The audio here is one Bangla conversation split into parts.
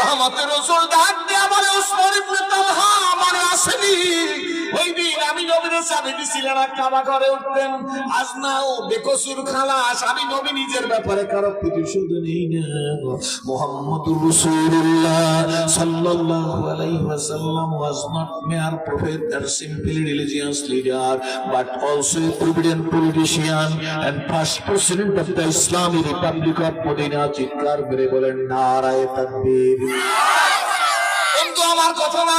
রহমতের রসুল ডাক দিয়ে ইবনে তালহা আসেনি? ওই দিন আমি নবীর সাথে দিছিলেন আর কাবা উঠতেন। আজ বেকসুর খালাস, আমি নবী নিজের ব্যাপারে কারও নেই না মোহাম্মদুর রাসূলুল্লাহ সাল্লাল্লাহু আলাইহি ওয়াসাল্লাম and simply religious leader, but also a provident politician, and first president of the Islamic Republic of Medina. চিৎকার করে বলেন, নারায়ে তাকবীর। কিন্তু আমার কথা না।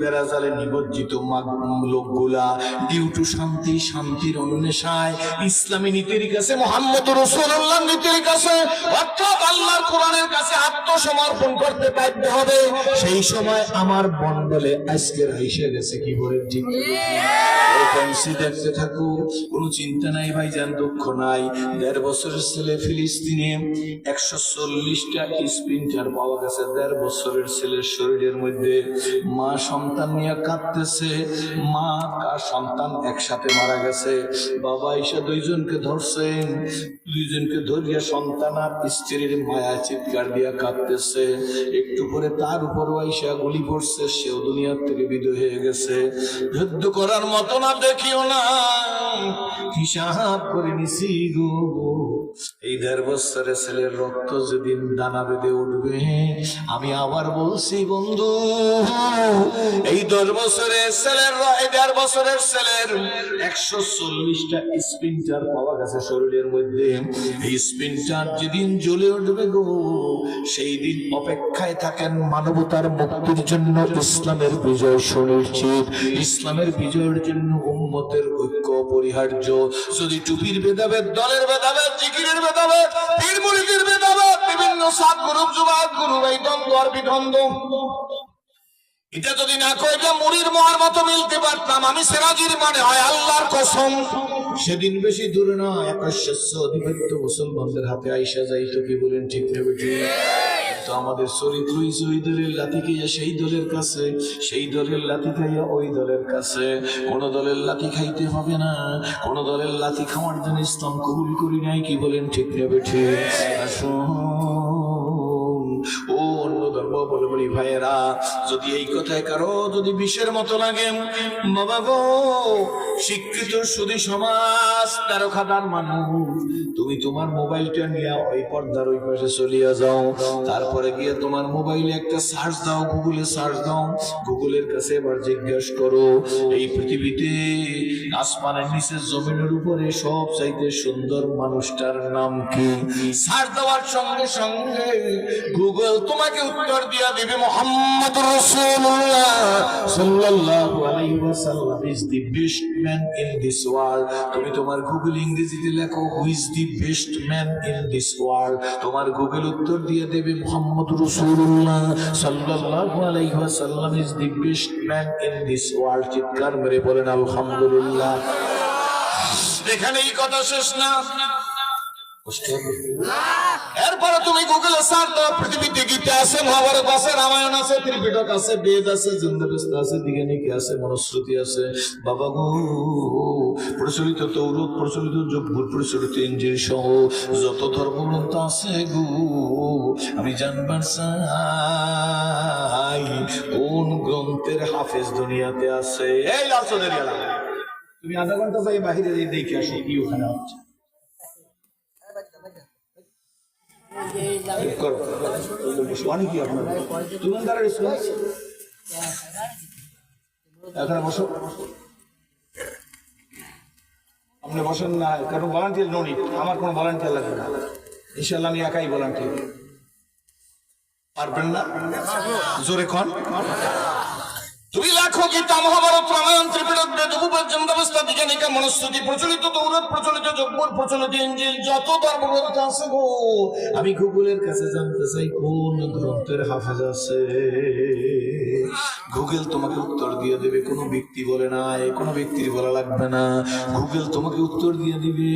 বেড়াজালে নিবজ্জিত লোকগুলা ডিউ টু শান্তি শান্তির অন্বেষায় ইসলামী নীতির কাছে মোহাম্মদ রসুল্লাহ নীতির কাছে অর্থাৎ আল্লাহর কোরআনের কাছে আত্মসমর্পণ করতে বাধ্য হবে। সেই সময় আমার বন্ডলে আজকের গেছে কি বলে ঠিক দেখতে থাকো কোনো চিন্তা নাই ভাই দুঃখ নাই। দেড় বছরের ছেলে ফিলিস্তিনে একশো চল্লিশটা স্প্রিন্টার পাওয়া গেছে দেড় বছরের ছেলের শরীরের মধ্যে। মা সন্তান নিয়ে কাঁদতেছে। মা আর সন্তান একসাথে মারা গেছে। বাবা এসে দুইজনকে ধরছেন। দুইজনকে ধরিয়া সন্তান আর স্ত্রীর মায়া চিৎকার দিয়া কাঁদতেছে। একটু পরে তার উপর আইসা গুলি পড়ছে সেও দুনিয়ার থেকে বিদয় হয়ে গেছে। যুদ্ধ করার মতো না দেখিও না। হিসাব করে নিছি গো। এই দেড় বছরের ছেলের রক্ত যেদিন দানা বেঁধে উঠবে, আমি আবার বলছি, বন্ধু, এই দশ বছরের ছেলের এই দেড় বছরের ছেলের একশো চল্লিশটা স্পিনটার পাওয়া গেছে শরীরের মধ্যে। এই স্পিনটার যেদিন জ্বলে উঠবে গো, সেই দিন অপেক্ষায় থাকেন মানবতার মুক্তির জন্য ইসলামের বিজয় সুনিশ্চিত। ইসলামের বিজয়ের জন্য উম্মতের ঐক্য অপরিহার্য যদি টুপির ভেদাভেদ, দলের ভেদাভেদ, জিকিরের ভেদাভেদ পীর মুরিদের ভেদাভেদ, বিভিন্ন সাত গ্রুপ, জুমাত গ্রুপ, এই দ্বন্দ্ব আর বিদ্বন্দ্ব। এটা যদি না কইটা মুড়ির মহার মতো মিলতে পারতাম। আমি সেরাজির মানে হয়, আল্লাহর কসম। সেদিন বেশি দূরে না একাশ্য অধিপত্য মুসলমানদের হাতে আইসা যাইতো কি বলেন ঠিক নেবে ঠিক তো আমাদের চরিত্রই ওই দলের লাথি খাইয়া সেই দলের কাছে, সেই দলের লাথি খাইয়া ওই দলের কাছে। কোন দলের লাথি খাইতে হবে না। কোন দলের লাথি খাওয়ার জন্য ইসলাম কবুল করি নাই কি বলেন ঠিক নেবে ঠিক আসুন, ও অন্য বলে বলি ভাইয়েরা, যদি এই কথায় কারও যদি বিষের মতো লাগে বাবা গো শিক্ষিত সুদী সমাজ তেরো খাদার মানুষ, তুমি তোমার মোবাইলটা নিয়ে ওই পর্দার ওই পাশে চলিয়া যাও। তারপরে গিয়ে তোমার মোবাইলে একটা সার্চ দাও গুগলে সার্চ দাও। গুগলের কাছে এবার জিজ্ঞেস করো, এই পৃথিবীতে আসমানের নিচে জমিনের উপরে সব চাইতে সুন্দর মানুষটার নাম কি? সার্চ দেওয়ার সঙ্গে সঙ্গে গুগল তোমাকে উত্তর দিয়া দিবে মোহাম্মদ রাসূলুল্লাহ সাল্লাল্লাহু আলাইহি ওয়াসাল্লাম is the best man in this world তুমি তোমার গুগল ইংরেজিতে লেখো who is the best man in this world তোমার গুগল উত্তর দিয়ে দেবে মোহাম্মদ রাসূলুল্লাহ সাল্লাল্লাহু আলাইহি ওয়াসাল্লাম is the best man in this world চিৎকার মেরে বলেন, আলহামদুলিল্লাহ। এখানে এই কথা শেষ না। হবে? এরপরে তুমি গুগলে সার্চ দাও পৃথিবীতে গীতা আছে, মহাভারত আছে, রামায়ণ আছে, ত্রিপিটক আছে, বেদ আছে জিন্দাবেস্ত আছে দিগানিকে আছে, মনুশ্রুতি আছে। বাবা গো, প্রচলিত তৌরত প্রচলিত জব্বুর প্রচলিত ইঞ্জিল সহ যত ধর্মগ্রন্থ আছে গো, আমি জানবার চাই, কোন গ্রন্থের হাফেজ দুনিয়াতে আছে? এই এলাকা তুমি আধা ঘণ্টা যাই বাহিরে দেখে আসো, কি ওখানে হচ্ছে ঠিক করো তুমি এখানে বসো আপনি বসেন না কারণ ভলান্টিয়ার নো নিড আমার কোনো ভলান্টিয়ার লাগবে না ইনশাল্লাহ আমি একাই ভলান্টিয়ার পারবেন না জোরে খন আমি গুগলের কাছে জানতে চাই, কোন গ্রন্থের হাফেজ আছে? গুগল তোমাকে উত্তর দিয়ে দেবে, কোনো ব্যক্তি বলে নাই কোনো ব্যক্তির বলা লাগবে না। গুগল তোমাকে উত্তর দিয়ে দিবে।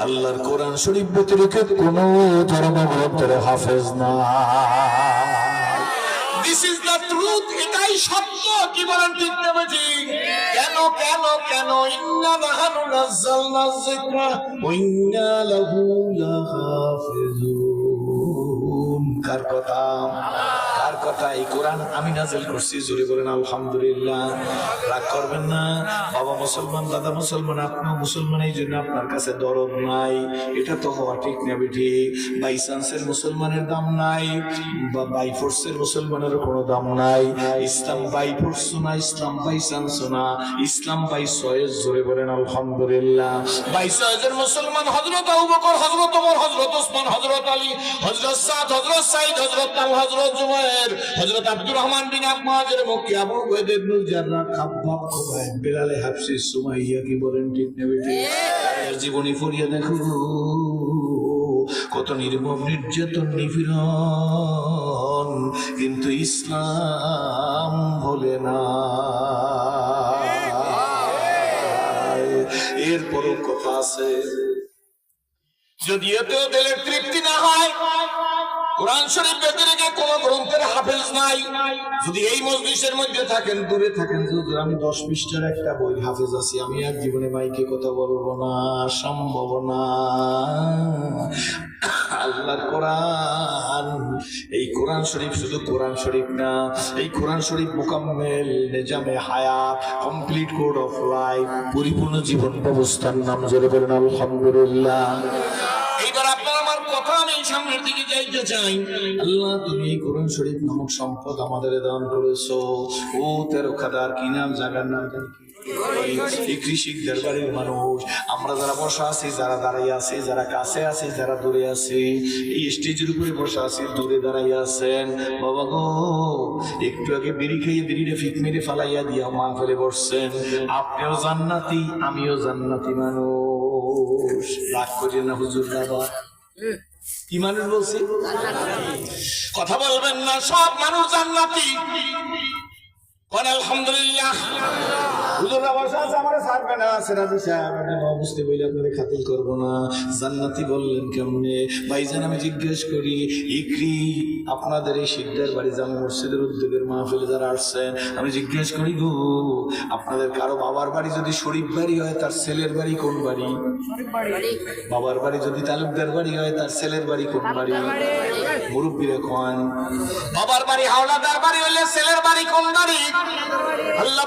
আল্লাহর কোরআন শরীফ ব্যতিরেকে কোনো ধর্মগ্রন্থের হাফেজ না। সত্য কি বলেন ঠিক কেন কেন কেন? ইন্না নাহানু যিকরা, ওয়া ইন্না লাহু লাহাফিজুন। কার কথা? কার কথা এই কোরআন আমি নাজিল করছি। জোরে বলেন, আলহামদুলিল্লাহ। রাগ করবেন না। বাবা মুসলমান, দাদা মুসলমান, আপনিও মুসলমান, এই জন্য আপনার কাছে দরদ নাই। এটা তো হওয়া ঠিক নেবে ঠিক বাই চান্সের মুসলমানের দাম নাই, বা বাই ফোর্সের মুসলমানের কোনো দাম নাই। ইসলাম বাই ফোর্স না, ইসলাম বাই চান্স না। ইসলাম বাই সয়েজ জোরে বলেন, আলহামদুলিল্লাহ। বাই সয়েজের মুসলমান হজরত আবু বকর হজরত ওমর হজরত ওসমান হজরত আলী হজরত সাদ হজরত সাইদ হজরত আল হজরত জুবাইর। হজরত আব্দুর রহমান বিন আব্বাজের মক্কি আবু উবাইদ ইবনে জাররাহ খাব্বাব খুবাইব বিলাল হাফসি সুমাইয়া কি বলেন ঠিক নেবে ঠিক জীবনী ফরিয়া দেখো। কত নির্মম, নির্যাতন, নিপীড়ন, কিন্তু ইসলাম ভোলে না। এরপরও কথা আছে। যদি এতেও দিলের তৃপ্তি না হয় কোরআন শরীফ বেঁধে কোন গ্রন্থের হাফেজ নাই। যদি এই মজলিসের মধ্যে থাকেন, দূরে থাকেন যদি আমি দশ পৃষ্ঠার একটা বই হাফেজ আছি, আমি আর জীবনে মাইকে কথা বলব না, সম্ভব না। আল্লাহর কোরআন, এই কোরআন শরীফ শুধু কোরআন শরীফ না, এই কোরআন শরীফ মোকাম্মেল, নিজামে হায়াত কমপ্লিট কোড অফ লাইফ পরিপূর্ণ জীবন ব্যবস্থার নাম জোরে বলেন, আলহামদুলিল্লাহ। সামনের দিকে যাইতে চাই। আল্লাহ, তুমি কোরআন শরীফ নামক সম্পদ আমাদের দান করেছ। ও তেরো খাদার কি নাম জায়গার নাম মানুষ। আমরা যারা বসা আছি, যারা দাঁড়াই আছি, যারা কাছে আছি, যারা দূরে আছি, এই স্টেজের উপরে বসা আছি, দূরে দাঁড়াই আছেন। বাবা গো, একটু আগে বিড়ি খেয়ে ফিক মেরে ফালাইয়া দিয়া মা ফেলে বসছেন। আপনিও জান্নাতি, আমিও জান্নাতি মানুষ। রাগ করিয়ে না হুজুর বাবা। কি মানুষ বলছি? কথা বলবেন না সব মানুষ জান্নাতি। কোন আলহামদুলিল্লাহ। হুজুররা বসে আছে আমার ছাড়বে না। সিরাজি সাহেব বুঝতে বইলে আপনাদের খাতিল করব না। জান্নাতি বললেন কেমনে? ভাইজান আমি জিজ্ঞেস করি ইকরি আপনাদের এই শিকদার বাড়ি জামা মসজিদের উদ্যোগের মাহফিলে যারা আসছেন আমি জিজ্ঞেস করি গো আপনাদের কারও বাবার বাড়ি যদি শরীফ বাড়ি হয় তার ছেলের বাড়ি কোন বাড়ি? বাবার বাড়ি যদি তালুকদার বাড়ি হয় তার ছেলের বাড়ি কোন বাড়ি? মুরব্বীরা কন বাবার বাড়ি হাওলাদার বাড়ি হলে ছেলের বাড়ি কোন বাড়ি? আল্লাহ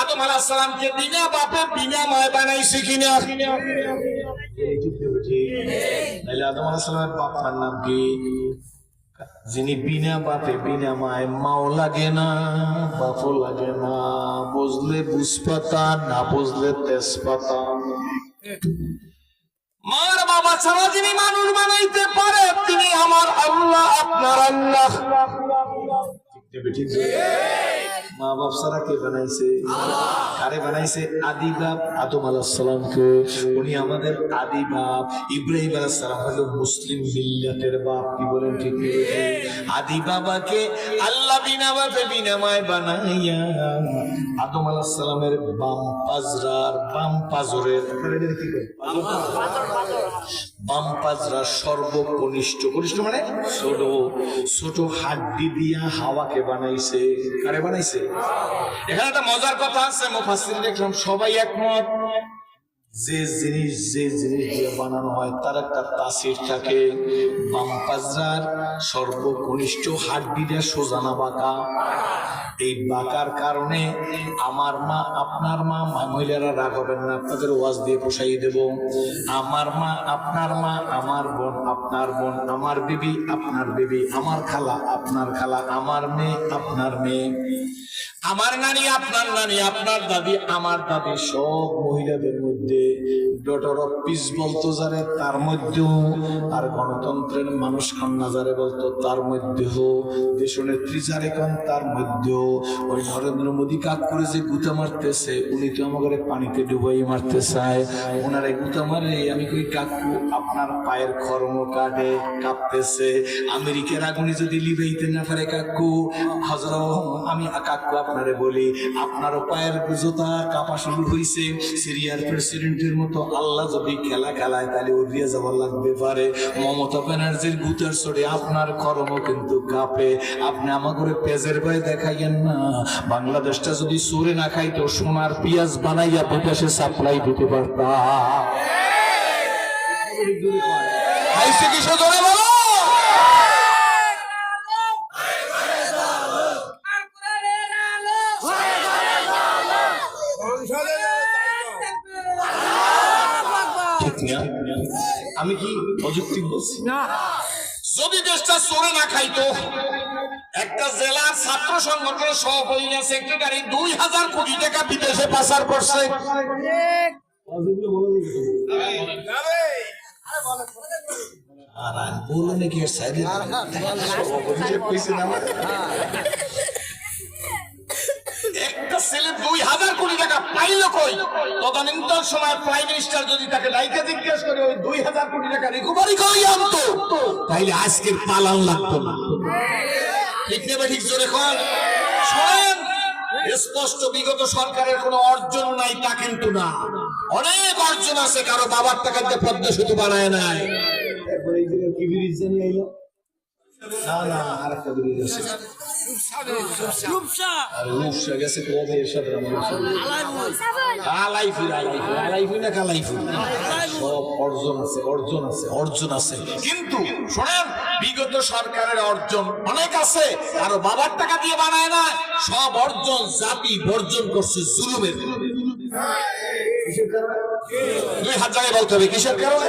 আদম আলাইহিস বিনা বাপে বিনা মায় বানাইছে কিনা? তাহলে আদম বাবার নাম কি? যিনি বিনা বাপে বিনা মায় মাও লাগে না লাগে না। বুঝলে বুঝপাতা, না বুঝলে তেজপাতা। মার বাবা ছাড়া যিনি মানুষ বানাইতে পারে, তিনি আমার আল্লাহ, আপনার আল্লাহ। ঠিক মা বাপ সারা কে বানাইছে? কারে বানাইছে? আদি বাপ আদম উনি আমাদের আদি বাপ ইব্রাহিম হলো মুসলিম মিল্লাতের বাপ, কি বলেন ঠিক আদি বাবাকে আল্লাহ বিনা বাপে বানাইয়া আদম বাম পাজরার বাম পাজরের? বাম পাজরা সর্বকনিষ্ঠ। কনিষ্ঠ মানে ছোট। ছোট হাড্ডি দিয়া হাওয়াকে বানাইছে। কারে বানাইছে? এখানে একটা মজার কথা আছে মুফাসির দেখলাম সবাই একমত। যে জিনিস যে জিনিস দিয়ে বানানো হয়, তার একটা তাসির থাকে। বাম পাজরার সর্বকনিষ্ঠ হাড্ডিটা সোজানা বাঁকা। এই বাঁকার কারণে আমার মা, আপনার মা মহিলারা রাগ হবেন না, আপনাদের ওয়াজ দিয়ে পোষাই দেব। আমার মা, আপনার মা, আমার বোন, আপনার বোন, আমার বিবি, আপনার বিবি, আমার খালা, আপনার খালা, আমার মেয়ে, আপনার মেয়ে। আমার নানি, আপনার নানি, আপনার দাদি, আমার দাদি, সব মহিলাদের মধ্যে ডটার অফ পিস বলতো যারে, তার মধ্যেও। আর গণতন্ত্রের মানুষ কন্যা যারে বলতো, তার মধ্যেও। দেশনেত্রী যারে কন, তার মধ্যেও। ওই নরেন্দ্র মোদী কাক করে যে গুতা মারতেছে, উনি তো আমাকে পানিতে ডুবাই মারতে চায় ওনারে গুতা মারে আমি কই কাকু, আপনার পায়ের খর্ম কাটে কাঁপতেছে। আমেরিকার আগুনে যদি লিবাইতে না পারে কাকু হজর আমি কাকু আপনারে বলি, আপনারও পায়ের জুতা কাপা শুরু হইছে। সিরিয়ার প্রেসিডেন্টের মতো আল্লাহ যদি খেলা খেলায়, তাহলে উড়িয়ে যাওয়ার লাগতে পারে। মমতা ব্যানার্জির গুতার চড়ে আপনার খরম কিন্তু কাঁপে। আপনি আমাকে পেজের ভয় দেখাইয়েন না। বাংলাদেশটা যদি সুরে না খাইতো, সোনার পেঁয়াজ বানাইয়া বিকাশে সাপ্লাই দিতে পারতাম। আমি কি অযৌক্তিক বলছি? যদি দেশটা চোরে না খাইতো একটা জেলার ছাত্র সংগঠনের সভাপতি না সেক্রেটারি দুই হাজার কোটি টাকা বিদেশে পাচার করছে। আর বলল নাকি আর সাইডে সভাপতি কইছে না আমার। একটা ছেলে দুই হাজার কোটি টাকা পাইল কই? তদানীন্তন সময় প্রাইম মিনিস্টার যদি তাকে ডাইকে জিজ্ঞেস করে, ওই দুই হাজার কোটি টাকা রিকভারি করি আনতো তাইলে আজকের পালান লাগতো না। ঠিক নেবে, ঠিক জোরে কর। শোনেন, স্পষ্ট বিগত সরকারের কোনো অর্জন নাই তা কিন্তু না। অনেক অর্জন আছে, কারও বাবার টাকাতে পদ্মা সেতু বানায় নাই। এই জায়গায় কি ব্রিজ জানি না না আর একটা ব্রিজ আছে। কিন্তু শোনেন, বিগত সরকারের অর্জন অনেক আছে, আর বাবার টাকা দিয়ে বানায় না, সব অর্জন জাতি বর্জন করছে জুলুমের। দুই হাত জায়গায় বলতে হবে, কিসের কারণে?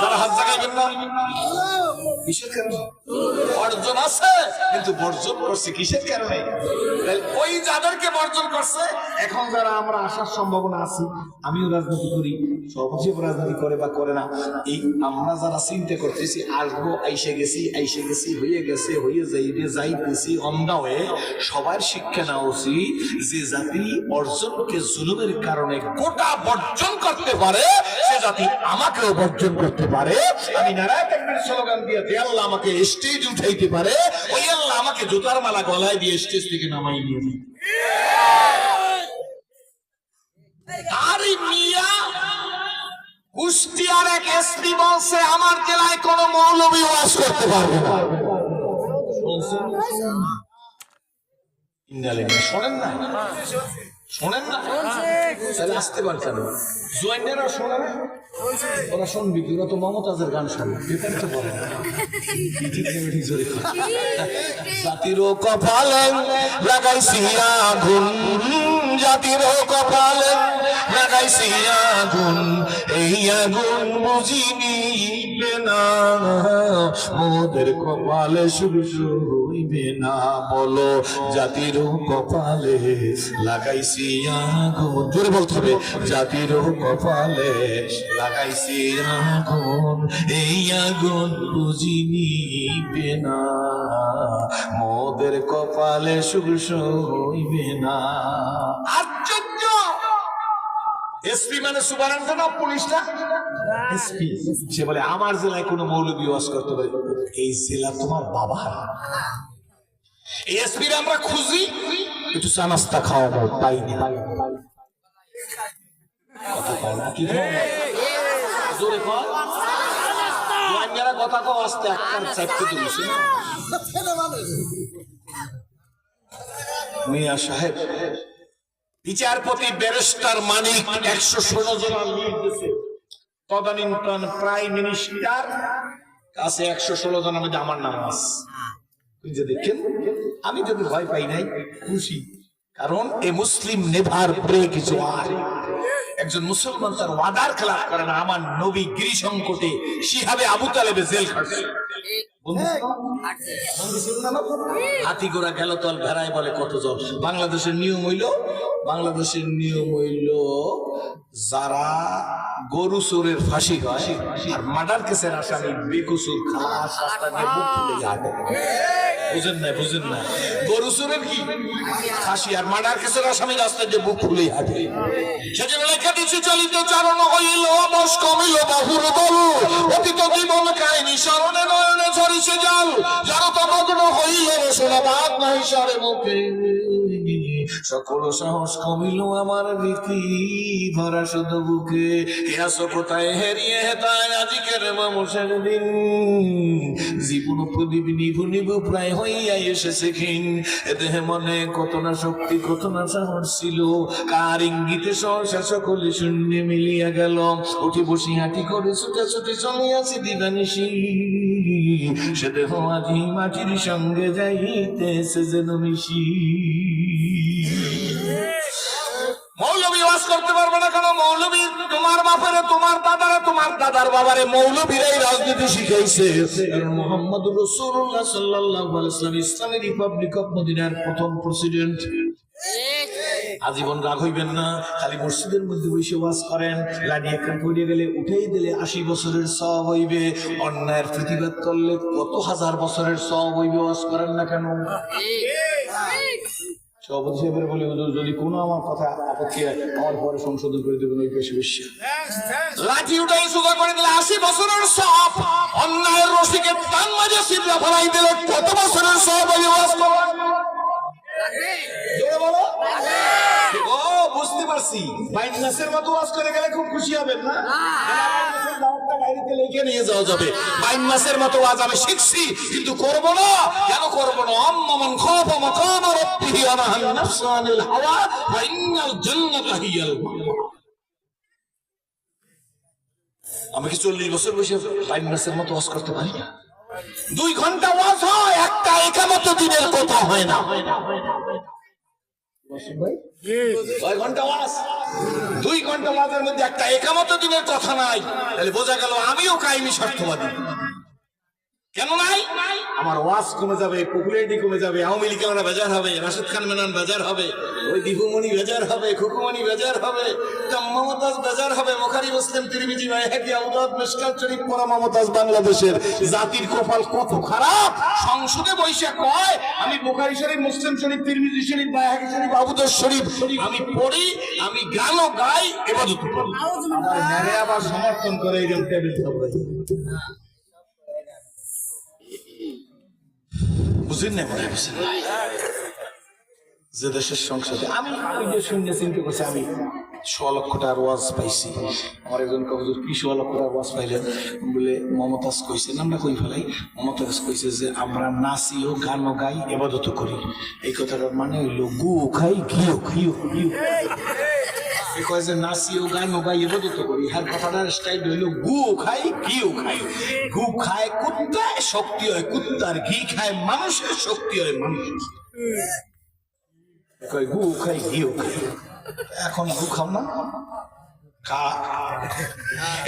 যারা হাত জাগাইবেন না। কিসের কারণে? অর্জন আছে, কিন্তু বর্জন করছে কিসের কারণে? ওই যাদেরকে বর্জন করছে, এখন যারা আমরা আসার সম্ভাবনা আছে, আমিও রাজনীতি করি সভাপতিও রাজনীতি করে বা করে না। এই আমরা যারা চিন্তা করতেছি, আসব, আইসে গেছি আইসে গেছি হয়ে গেছে হয়ে যাইবে, যাইতেছি, অন্ধা হয়ে সবার শিক্ষা নেওয়া উচিত যে জাতি অর্জনকে জুলুমের কারণে গোটা বর্জন করতে পারে, সে জাতি আমাকেও বর্জন করতে পারে। আমি নারায় দেখবেন স্লোগান দিয়ে আল্লাহ আমাকে স্টেজ উঠাইতে পারে, ওই আল্লাহ আমাকে জুতার মালা গলায় দিয়ে স্টেজ থেকে নামাই নিয়ে কুষ্টিয়ার এক আমার জেলায় কোন মৌলবী ওয়াজ করতে পারবে না। শোনেন না। শোনেন না? তাহলে আসতে শোনে না? ওরা শুনবি কি? ওরা তো মমতাজের গান শোনে। জাতির তো বলে কপালে লাগাইছি আগুন। জাতির কপালে লাগাইছি আগুন, এই আগুন বুঝিনি না। মোদের কপালে শুরু হইবে না, বলো জাতিরও কপালে লাগাইছি আগুন। জোরে বলতে হবে জাতিরও কপালে লাগাইছি আগুন, এই আগুন বুঝিনি না। মোদের কপালে শুভ হইবে না। এসপি মানে সুপারেন্ট না? পুলিশটা এসপি সে বলে আমার জেলায় কোনো মৌলবী ওয়াজ করতে পারে। এই জেলা তোমার বাবার এই এসপি আমরা খুঁজি। একটু চা নাস্তা খাওয়াবো কও না, কি কথা কও আস্তে একবার চাপতে দিয়েছে মিয়া সাহেব বিচারপতি ব্যারিস্টার মানিক একশো ষোলো জন লিড দিছে। তদানীন্তন প্রাইম মিনিস্টার, কাছে একশো ষোলো জনের মধ্যে আমার নাম আছে। যে দেখেন, আমি যদি ভয় পাই নাই, খুশি। কারণ এ মুসলিম নেভার ব্রেক জোয়ার। একজন মুসলমান তার ওয়াদার খেলাফ করে না, আমার নবী গিরি সংকটে শিহাবে আবু তালেবে জেল খাটছে। লোক? হাতি ঘোড়া গেল তল ভেড়ায় বলে কত জল। বাংলাদেশের নিয়ম হইল বাংলাদেশের নিয়ম হইল যারা গরু চোরের ফাঁসি হয় আর মার্ডার কেসের আসামি বেকুসুর খাস রাস্তা দিয়ে বুঝেন না বুঝেন না গরু চোরের কি? ফাঁসি আর মার্ডার কেসের আসামি রাস্তায় যে বুক ফুলে হাঁটে। সেজন্য লেখা দিচ্ছি চলিত চারণ হইল বস কমিল বাহুর দল। অতীত জীবন কাহিনী স্মরণে নয়নে ঝরিছে জল। যার তমগ্ন মগ্ন হইল রসনা বাদ নাই সারে মুখে। সকল সাহস কমিল আমার ভীতি ভরা শুধু বুকে। কোথায় হেরিয়ে হেতায় আজিকের মামুষের দিন। জীবন প্রদীপ নিভু নিভু প্রায় হইয়া এসেছে ক্ষীণ। দেহে মনে কত না শক্তি, কত না সাহস ছিল। কার ইঙ্গিতে সহসা সকলে শূন্য মিলিয়া গেল। উঠি বসি হাঁটি করে ছুটে ছুটে চলিয়াছি দিবানিসি সে দেহ আজি মাটির সঙ্গে যাইতেছে যেন মিশি। ওয়াজ করতে পারবে না কেন? তোমার তোমার দাদারে, তোমার দাদার বাবারে রাজনীতি শিখাইছে। ইসলাম রিপাবলিক অফ মদিনার প্রথম প্রেসিডেন্ট। আজীবন রাগ হইবেন না, খালি মসজিদের মধ্যে বসে ওয়াজ করেন লাডি একটা পড়ে গেলে, উঠেই দিলে আশি বছরের সব হইবে। অন্যায়ের প্রতিবাদ করলে কত হাজার বছরের সব হইবে, ওয়াজ করেন না কেন? সভাপতি সাহেবের বলে হুজুর যদি কোনো আমার কথা আপত্তি হয় আমার পরে সংশোধন করে দেবেন ওই পেশে বেশি। লাঠি উঠাই সোজা করে দিলে আশি বছরের সব অন্যায়ের রশিকে টান মাঝে সিদ্ধা ফেলাই দিলে কত বছরের সব। ও বুঝতে পারছি। বাইন নাসের মতো ওয়াজ করে গেলে খুব খুশি হবেন না। লিখে নিয়ে যাওয়া যাবে। বাইন নাসের মতো ওয়াজ আমি শিখছি, কিন্তু না। কেন না? কি চল্লিশ বছর বসে বাইন মাসের মতো ওয়াজ করতে পারি? না দুই ঘণ্টা ওয়াজ হয়, একটা একামত দিনের কথা হয় না। কয় ঘণ্টা দুই ঘণ্টা ওয়াজের মধ্যে একটা একামত দিনের কথা নাই। তাহলে বোঝা গেল আমিও কায়েমি স্বার্থবাদী। কেন নাই? আমার ওয়াজ কমে যাবে পপুলারিটি কমে যাবে, আওয়ামী লীগের বেজার হবে, রাশেদ খান মেনান বেজার হবে। ওই দীপুমণি বেজার হবে খুকুমণি বেজার হবে মমতাজ বেজার হবে। মোখারি মুসলিম তিরমিজি মাইহাকি আউদাদ মিশকাল শরীফ পড়া মমতাজ বাংলাদেশের জাতির কপাল কত খারাপ? সংসদে বৈশা কয় আমি বুখারি শরীফ মুসলিম শরীফ তিরমিজি শরীফ মাইহাকি শরীফ আবুদার শরীফ আমি পড়ি আমি গানও গাই এবাদত করি। আমার আবার সমর্থন করে এই টেবিল থাকবে বুঝেন না মনে হচ্ছে যে দেশের সংসদে আমি ওই যে শূন্য চিন্তা করছি আমি সোয়া লক্ষ টাকার ওয়াজ পাইছি। আমার একজন কবজুর কি সোয়া লক্ষ টাকার ওয়াজ পাইলেন? বলে মমতাজ কইছে। আমরা কই ফেলাই? মমতাজ কইছে যে আমরা নাচিও গানও গাই এবাদত করি। এই কথাটার মানে হইল গু খাই ঘিও ঘিও ঘিও কয় যে নাচিও গানও গাই এবাদত করি। হ্যাঁ কথাটার স্টাইল হইল গু খাই ঘিও খাই। গু খায় কুত্তায় শক্তি হয় কুত্তার ঘি খায় মানুষের শক্তি হয় মানুষের। কয় গু খাই ঘিও এখন গু খাও না।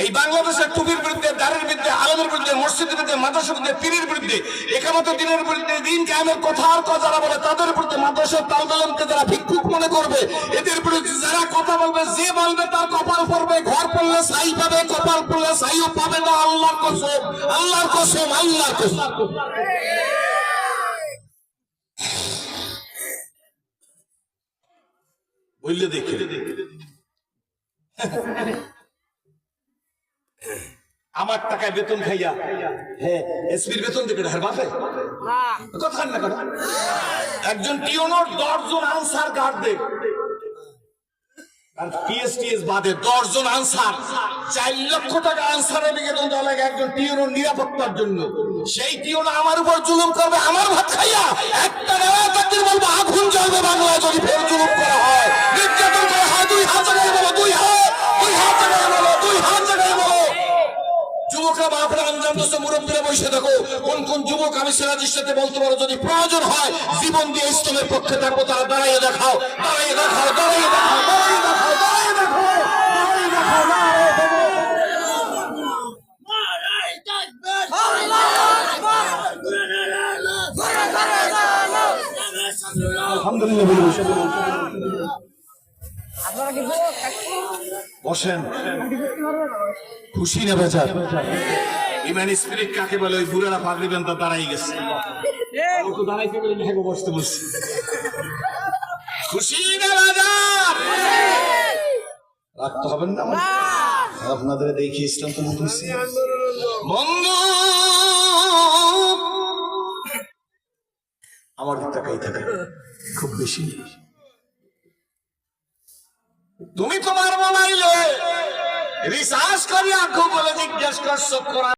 এই বাংলাদেশের টুপির বিরুদ্ধে, দাঁড়ের বিরুদ্ধে আলমের বিরুদ্ধে, মসজিদের বিরুদ্ধে, মাদ্রাসার বিরুদ্ধে, পীরের বিরুদ্ধে, একামত দিনের বিরুদ্ধে, দিন কায়েমের কথা আর কথা যারা বলে, তাদের বিরুদ্ধে মাদ্রাসার তালবেলমকে যারা ভিক্ষুক মনে করবে, এদের বিরুদ্ধে যারা কথা বলবে, যে বলবে তার কপাল পড়বে, ঘর পড়লে সাই পাবে, কপাল পড়লে সাইও পাবে না, আল্লাহর কসম আল্লাহর কসম আল্লাহর কসম। বললে দেখে। আমার টাকায় বেতন খাইয়া হ্যাঁ এসপির বেতন দেখে হার বাপে? কথা না কথা একজন টিওনোর দশজন আনসার গার্ড দেখ যুবক আমি সিরাজের সাথে বলতে পারো, যদি প্রয়োজন হয়, জীবন দিয়ে ইসলামের পক্ষে থাকব, তারা দাঁড়াইয়ে দেখাও দাঁড়াইয়ে দেখাও দাঁড়াইয়ে দেখাও দাঁড়াইয়ে দেখাও। খুশি না বেচার? ইমান স্পিরিট কাকে বলে? ওই বুড়ারা পাগড়ি বেন দাঁড়াই গেছে। দাঁড়াইতে হ্যাঁ বসতে বসছি। খুশি না বাজার রাখতে হবেন না। আমার? আপনাদের দেখি ইসলাম তো বুঝছি বন্ধু! আমার দিক তাকাই থাকে? খুব বেশি। তুমি তোমার মোবাইলে রিসার্চ করি আঁকো বলে জিজ্ঞেস করছ